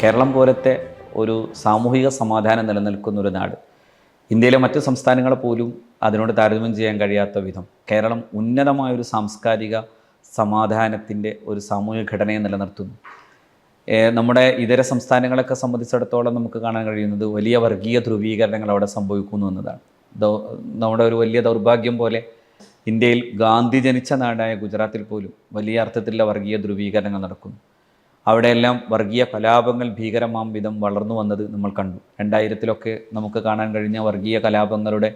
കേരളം പോലത്തെ ഒരു സാമൂഹിക സമാധാനം നിലനിൽക്കുന്ന ഒരു നാട്. ഇന്ത്യയിലെ മറ്റ് സംസ്ഥാനങ്ങളെ പോലും അതിനോട് താരതമ്യം ചെയ്യാൻ കഴിയാത്ത വിധം കേരളം ഉന്നതമായൊരു സാംസ്കാരിക സമാധാനത്തിന്റെ ഒരു സാമൂഹിക ഘടനയെ നിലനിർത്തുന്നു. നമ്മുടെ ഇതര സംസ്ഥാനങ്ങളൊക്കെ സംബന്ധിച്ചിടത്തോളം നമുക്ക് കാണാൻ കഴിയുന്നത് വലിയ വർഗീയ ധ്രുവീകരണങ്ങൾ അവിടെ സംഭവിക്കുന്നു എന്നതാണ്. നമ്മുടെ ഒരു വലിയ ദൗർഭാഗ്യം പോലെ ഇന്ത്യയിൽ ഗാന്ധി ജനിച്ച നാടായ ഗുജറാത്തിൽ പോലും വലിയ അർത്ഥത്തിലുള്ള വർഗീയ ധ്രുവീകരണങ്ങൾ നടക്കുന്നു. അവിടെയെല്ലാം വർഗീയ കലാപങ്ങൾ ഭീകരമാം വിധം വളർന്നു വന്നത് നമ്മൾ കണ്ടു. രണ്ടായിരത്തിലൊക്കെ നമുക്ക് കാണാൻ കഴിഞ്ഞ വർഗീയ കലാപങ്ങളുടെ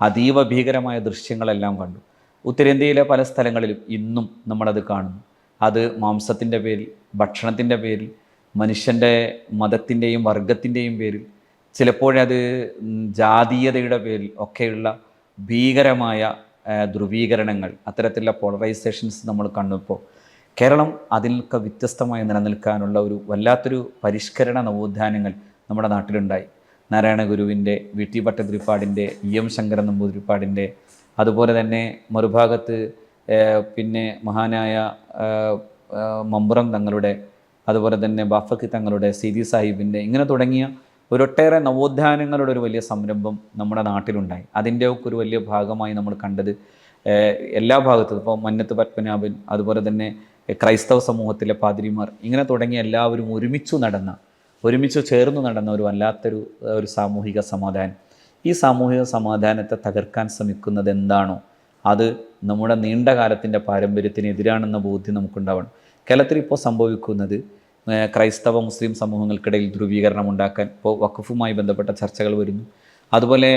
അതീവ ഭീകരമായ ദൃശ്യങ്ങളെല്ലാം കണ്ടു. ഉത്തരേന്ത്യയിലെ പല സ്ഥലങ്ങളിലും ഇന്നും നമ്മളത് കാണുന്നു. അത് മാംസത്തിന്റെ പേരിൽ ഭക്ഷണത്തിന്റെ പേരിൽ മനുഷ്യന്റെ മതത്തിന്റെയും വർഗത്തിന്റെയും പേരിൽ ചിലപ്പോഴത് ജാതീയതയുടെ പേരിൽ ഒക്കെയുള്ള ഭീകരമായ ധ്രുവീകരണങ്ങൾ അത്തരത്തിലുള്ള പോളറൈസേഷൻസ് നമ്മൾ കണ്ടപ്പോൾ കേരളം അതിലൊക്കെ വ്യത്യസ്തമായി നിലനിൽക്കാനുള്ള ഒരു വല്ലാത്തൊരു പരിഷ്കരണ നവോത്ഥാനങ്ങൾ നമ്മുടെ നാട്ടിലുണ്ടായി. നാരായണ ഗുരുവിന്റെ വി ടി ഭട്ടതിരിപ്പാടിന്റെ ഇ എം ശങ്കരൻ നമ്പൂതിരിപ്പാടിന്റെ അതുപോലെ തന്നെ മറുഭാഗത്ത് പിന്നെ മഹാനായ മമ്പുറം തങ്ങളുടെ അതുപോലെ തന്നെ ബാഫക്കി തങ്ങളുടെ സീതി സാഹിബിന്റെ ഇങ്ങനെ തുടങ്ങിയ ഒരൊട്ടേറെ നവോത്ഥാനങ്ങളുടെ ഒരു വലിയ സംരംഭം നമ്മുടെ നാട്ടിലുണ്ടായി. അതിന്റെ ഒക്കെ ഒരു വലിയ ഭാഗമായി നമ്മൾ കണ്ടത് എല്ലാ ഭാഗത്തും. ഇപ്പോൾ മന്നത്ത് പത്മനാഭൻ അതുപോലെ തന്നെ ക്രൈസ്തവ സമൂഹത്തിലെ പാതിരിമാർ ഇങ്ങനെ തുടങ്ങിയ എല്ലാവരും ഒരുമിച്ച് നടന്ന ഒരുമിച്ച് ചേർന്ന് നടന്ന ഒരു വല്ലാത്തൊരു ഒരു സാമൂഹിക സമാധാനം. ഈ സാമൂഹിക സമാധാനത്തെ തകർക്കാൻ ശ്രമിക്കുന്നത് എന്താണോ അത് നമ്മുടെ നീണ്ട കാലത്തിന്റെ പാരമ്പര്യത്തിന് എതിരാണെന്ന ബോധ്യം നമുക്കുണ്ടാവണം. കേരളത്തിൽ ഇപ്പോൾ സംഭവിക്കുന്നത് ക്രൈസ്തവ മുസ്ലിം സമൂഹങ്ങൾക്കിടയിൽ ധ്രുവീകരണം ഉണ്ടാക്കാൻ ഇപ്പോൾ വഖഫുമായി ബന്ധപ്പെട്ട ചർച്ചകൾ വരുന്നു. അതുപോലെ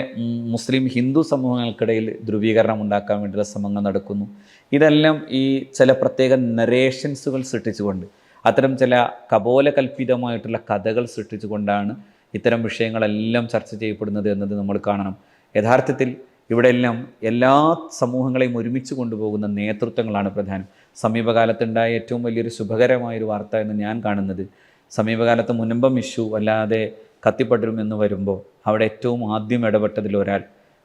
മുസ്ലിം ഹിന്ദു സമൂഹങ്ങൾക്കിടയിൽ ധ്രുവീകരണം ഉണ്ടാക്കാൻ വേണ്ടിയുള്ള ശ്രമങ്ങൾ നടക്കുന്നു. ഇതെല്ലാം ഈ ചില പ്രത്യേക നരേഷൻസുകൾ സൃഷ്ടിച്ചുകൊണ്ട് അത്തരം ചില കപോലകൽപിതമായിട്ടുള്ള കഥകൾ സൃഷ്ടിച്ചുകൊണ്ടാണ് ഇത്തരം വിഷയങ്ങളെല്ലാം ചർച്ച ചെയ്യപ്പെടുന്നത് എന്നത് നമ്മൾ കാണണം. യഥാർത്ഥത്തിൽ ഇവിടെയെല്ലാം എല്ലാ സമൂഹങ്ങളെയും ഒരുമിച്ച് കൊണ്ടുപോകുന്ന നേതൃത്വങ്ങളാണ് പ്രധാനം. സമീപകാലത്തുണ്ടായ ഏറ്റവും വലിയൊരു ശുഭകരമായൊരു വാർത്ത എന്ന് ഞാൻ കാണുന്നത് സമീപകാലത്ത് മുനമ്പം ഇഷ്യൂ അല്ലാതെ കത്തിപ്പടരുമെന്ന് വരുമ്പോൾ അവിടെ ഏറ്റവും ആദ്യം ഇടപെട്ടതിൽ ഒരാൾ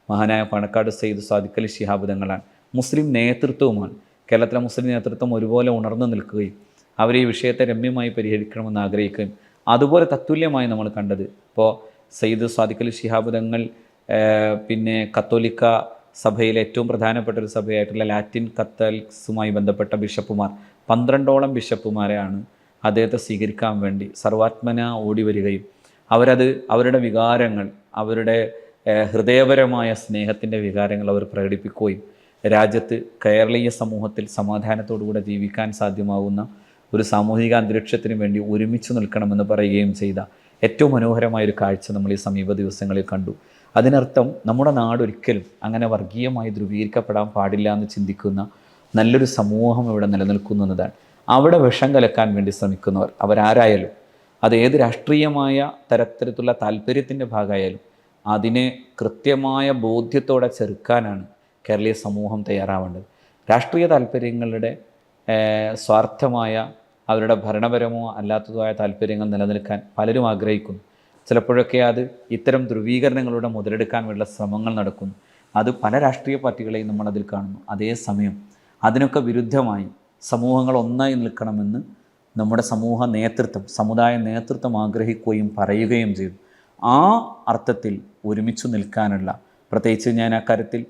മഹാനായ പണക്കാട് സെയ്ദ് സാദിഖലി ശിഹാബ് തങ്ങളാണ്. മുസ്ലിം നേതൃത്വവുമാണ്. കേരളത്തിലെ മുസ്ലിം നേതൃത്വം ഒരുപോലെ ഉണർന്നു നിൽക്കുകയും അവർ ഈ വിഷയത്തെ രമ്യമായി പരിഹരിക്കണമെന്ന് ആഗ്രഹിക്കുകയും അതുപോലെ തത്തുല്യമായി നമ്മൾ കണ്ടത്. ഇപ്പോൾ സയ്യിദ് സാദിഖലി ശിഹാബ് തങ്ങൾ പിന്നെ കത്തോലിക്ക സഭയിലെ ഏറ്റവും പ്രധാനപ്പെട്ട ഒരു സഭയായിട്ടുള്ള ലാറ്റിൻ കത്തൽസുമായി ബന്ധപ്പെട്ട ബിഷപ്പുമാർ പന്ത്രണ്ടോളം ബിഷപ്പുമാരെയാണ് അദ്ദേഹത്തെ സ്വീകരിക്കാൻ വേണ്ടി സർവാത്മന ഓടി വരികയും അവരത് അവരുടെ വികാരങ്ങൾ അവരുടെ ഹൃദയപരമായ സ്നേഹത്തിന്റെ വികാരങ്ങൾ അവർ പ്രകടിപ്പിക്കുകയും രാജ്യത്ത് കേരളീയ സമൂഹത്തിൽ സമാധാനത്തോടുകൂടെ ജീവിക്കാൻ സാധ്യമാകുന്ന ഒരു സാമൂഹിക അന്തരീക്ഷത്തിന് വേണ്ടി ഒരുമിച്ച് നിൽക്കണമെന്ന് പറയുകയും ചെയ്ത ഏറ്റവും മനോഹരമായ ഒരു കാഴ്ച നമ്മൾ ഈ സമീപ ദിവസങ്ങളിൽ കണ്ടു. അതിനർത്ഥം നമ്മുടെ നാട് ഒരിക്കലും അങ്ങനെ വർഗീയമായി ധ്രുവീകരിക്കപ്പെടാൻ പാടില്ല എന്ന് ചിന്തിക്കുന്ന നല്ലൊരു സമൂഹം ഇവിടെ നിലനിൽക്കുന്നു എന്നതാണ് അവിടെ വിഷം കലക്കാൻ വേണ്ടി ശ്രമിക്കുന്നവർ അവരാരായാലും അത് ഏത് രാഷ്ട്രീയമായ തരത്തിലുള്ള താല്പര്യത്തിന്റെ ഭാഗമായാലും അതിനെ കൃത്യമായ ബോധ്യത്തോടെ ചെറുക്കാനാണ് കേരളീയ സമൂഹം തയ്യാറാവേണ്ടത്. രാഷ്ട്രീയ താല്പര്യങ്ങളുടെ സ്വാർത്ഥമായ അവരുടെ ഭരണപരമോ അല്ലാത്തതോ ആയ താല്പര്യങ്ങൾ നിലനിൽക്കാൻ പലരും ആഗ്രഹിക്കുന്നു. ചിലപ്പോഴൊക്കെ അത് ഇത്തരം ധ്രുവീകരണങ്ങളുടെ മുതലെടുക്കാൻ വേണ്ട ശ്രമങ്ങൾ നടക്കുന്നു. അത് പല രാഷ്ട്രീയ പാർട്ടികളെയും നമ്മളതിൽ കാണുന്നു. അതേസമയം അതിനൊക്കെ വിരുദ്ധമായി സമൂഹങ്ങൾ ഒന്നായി നിൽക്കണമെന്ന് നമ്മുടെ സമൂഹ നേതൃത്വം സമുദായ നേതൃത്വം ആഗ്രഹിക്കുകയും പറയുകയും ചെയ്തു. ആ അർത്ഥത്തിൽ ഒരുമിച്ച് നിൽക്കാനുള്ള പ്രത്യേകിച്ച് ഞാൻ ആ കാര്യത്തിൽ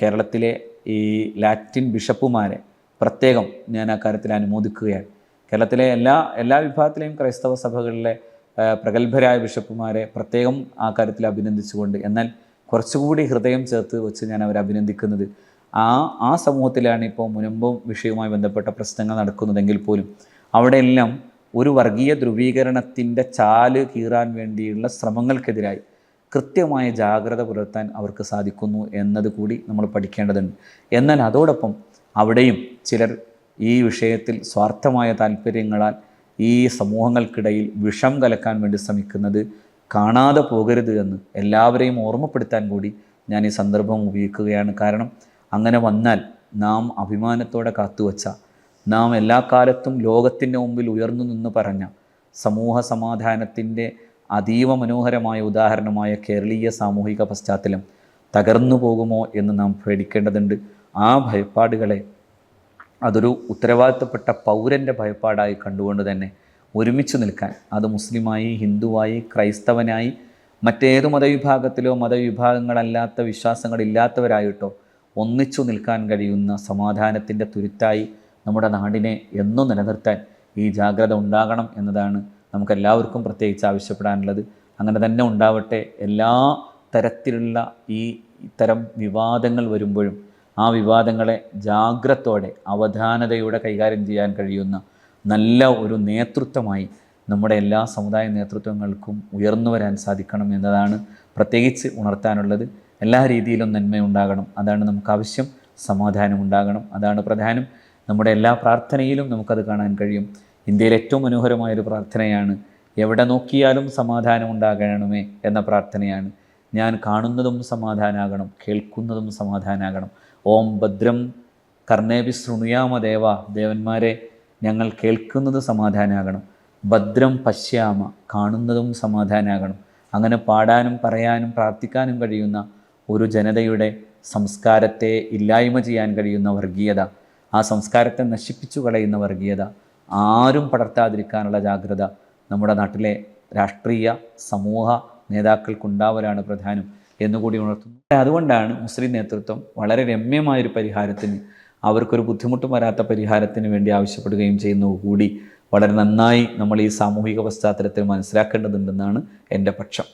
കേരളത്തിലെ ഈ ലാറ്റിൻ ബിഷപ്പുമാരെ പ്രത്യേകം ഞാൻ ആ കാര്യത്തിൽ അനുമോദിക്കുകയാണ്. കേരളത്തിലെ എല്ലാ എല്ലാ വിഭാഗത്തിലെയും ക്രൈസ്തവ സഭകളിലെ പ്രഗത്ഭരായ ബിഷപ്പുമാരെ പ്രത്യേകം ആ കാര്യത്തിൽ അഭിനന്ദിച്ചുകൊണ്ട് എന്നാൽ കുറച്ചുകൂടി ഹൃദയം ചേർത്ത് വെച്ച് ഞാൻ അവരെ അഭിനന്ദിക്കുന്നത് ആ ആ സമൂഹത്തിലാണ് ഇപ്പോൾ മുനമ്പും വിഷയവുമായി ബന്ധപ്പെട്ട പ്രശ്നങ്ങൾ നടക്കുന്നതെങ്കിൽ പോലും അവിടെയെല്ലാം ഒരു വർഗീയ ധ്രുവീകരണത്തിന്റെ ചാൽ കീറാൻ വേണ്ടിയുള്ള ശ്രമങ്ങൾക്കെതിരായി കൃത്യമായ ജാഗ്രത പുലർത്താൻ അവർക്ക് സാധിക്കുന്നു എന്നത് കൂടി നമ്മൾ പഠിക്കേണ്ടതുണ്ട്. എന്നാൽ അതോടൊപ്പം അവിടെയും ചിലർ ഈ വിഷയത്തിൽ സ്വാർത്ഥമായ താല്പര്യങ്ങളാൽ ഈ സമൂഹങ്ങൾക്കിടയിൽ വിഷം കലക്കാൻ വേണ്ടി ശ്രമിക്കുന്നത് കാണാതെ പോകരുത് എന്ന് എല്ലാവരെയും ഓർമ്മപ്പെടുത്താൻ കൂടി ഞാൻ ഈ സന്ദർഭം ഉപയോഗിക്കുകയാണ്. കാരണം അങ്ങനെ വന്നാൽ നാം അഭിമാനത്തോടെ കാത്തുവച്ച നാം എല്ലാ കാലത്തും ലോകത്തിന്റെ മുമ്പിൽ ഉയർന്നു നിന്ന് പറഞ്ഞ സമൂഹ സമാധാനത്തിന്റെ അതീവ മനോഹരമായ ഉദാഹരണമായ കേരളീയ സാമൂഹിക പശ്ചാത്തലം തകർന്നു പോകുമോ എന്ന് നാം പേടിക്കേണ്ടതുണ്ട്. ആ ഭയപ്പാടുകളെ അതൊരു ഉത്തരവാദിത്തപ്പെട്ട പൗരന്റെ ഭയപ്പാടായി കണ്ടുകൊണ്ട് തന്നെ ഒരുമിച്ച് നിൽക്കാൻ അത് മുസ്ലിമായി ഹിന്ദുവായി ക്രൈസ്തവനായി മറ്റേത് മതവിഭാഗത്തിലോ മതവിഭാഗങ്ങളല്ലാത്ത വിശ്വാസങ്ങളില്ലാത്തവരായിട്ടോ ഒന്നിച്ചു നിൽക്കാൻ കഴിയുന്ന സമാധാനത്തിന്റെ തുരുത്തായി നമ്മുടെ നാടിനെ എന്നും നിലനിർത്താൻ ഈ ജാഗ്രത ഉണ്ടാകണം എന്നതാണ് നമുക്കെല്ലാവർക്കും പ്രത്യേകിച്ച് ആവശ്യപ്പെടാനുള്ളത്. അങ്ങനെ തന്നെ ഉണ്ടാവട്ടെ. എല്ലാ തരത്തിലുള്ള ഈ ഇത്തരം വിവാദങ്ങൾ വരുമ്പോഴും ആ വിവാദങ്ങളെ ജാഗ്രതയോടെ അവധാനതയോടെ കൈകാര്യം ചെയ്യാൻ കഴിയുന്ന നല്ല ഒരു നേതൃത്വമായി നമ്മുടെ എല്ലാ സമുദായ നേതൃത്വങ്ങൾക്കും ഉയർന്നു വരാൻ സാധിക്കണം എന്നതാണ് പ്രത്യേകിച്ച് ഉണർത്താനുള്ളത്. എല്ലാ രീതിയിലും നന്മയുണ്ടാകണം. അതാണ് നമുക്ക് ആവശ്യം സമാധാനം ഉണ്ടാകണം അതാണ് പ്രധാനം. നമ്മുടെ എല്ലാ പ്രാർത്ഥനയിലും നമുക്കത് കാണാൻ കഴിയും. ഇന്ത്യയിലെ ഏറ്റവും മനോഹരമായൊരു പ്രാർത്ഥനയാണ് എവിടെ നോക്കിയാലും സമാധാനം ഉണ്ടാകണമേ എന്ന പ്രാർത്ഥനയാണ്. ഞാൻ കാണുന്നതും സമാധാനാകണം കേൾക്കുന്നതും സമാധാനാകണം. ഓം ഭദ്രം കർണേവി ശൃണുയാമ ദേവ ദേവന്മാരെ ഞങ്ങൾ കേൾക്കുന്നത് സമാധാനാകണം. ഭദ്രം പശ്യാമ കാണുന്നതും സമാധാനാകണം. അങ്ങനെ പാടാനും പറയാനും പ്രാർത്ഥിക്കാനും കഴിയുന്ന ഒരു ജനതയുടെ സംസ്കാരത്തെ ഇല്ലായ്മ ചെയ്യാൻ കഴിയുന്ന വർഗീയത ആ സംസ്കാരത്തെ നശിപ്പിച്ചു കളയുന്ന വർഗീയത ആരും പടർത്താതിരിക്കാനുള്ള ജാഗ്രത നമ്മുടെ നാട്ടിലെ രാഷ്ട്രീയ സമൂഹ നേതാക്കൾക്കുണ്ടാവലാണ് പ്രധാനം എന്നുകൂടി ഉണർത്തുന്നു. അതുകൊണ്ടാണ് മുസ്ലിം നേതൃത്വം വളരെ രമ്യമായൊരു പരിഹാരത്തിന് അവർക്കൊരു ബുദ്ധിമുട്ടും വരാത്ത പരിഹാരത്തിന് വേണ്ടി ആവശ്യപ്പെടുകയും ചെയ്യുന്നു കൂടി വളരെ നന്നായി നമ്മൾ ഈ സാമൂഹിക പശ്ചാത്തലത്തിൽ മനസ്സിലാക്കേണ്ടതുണ്ടെന്നാണ് എന്റെ പക്ഷം.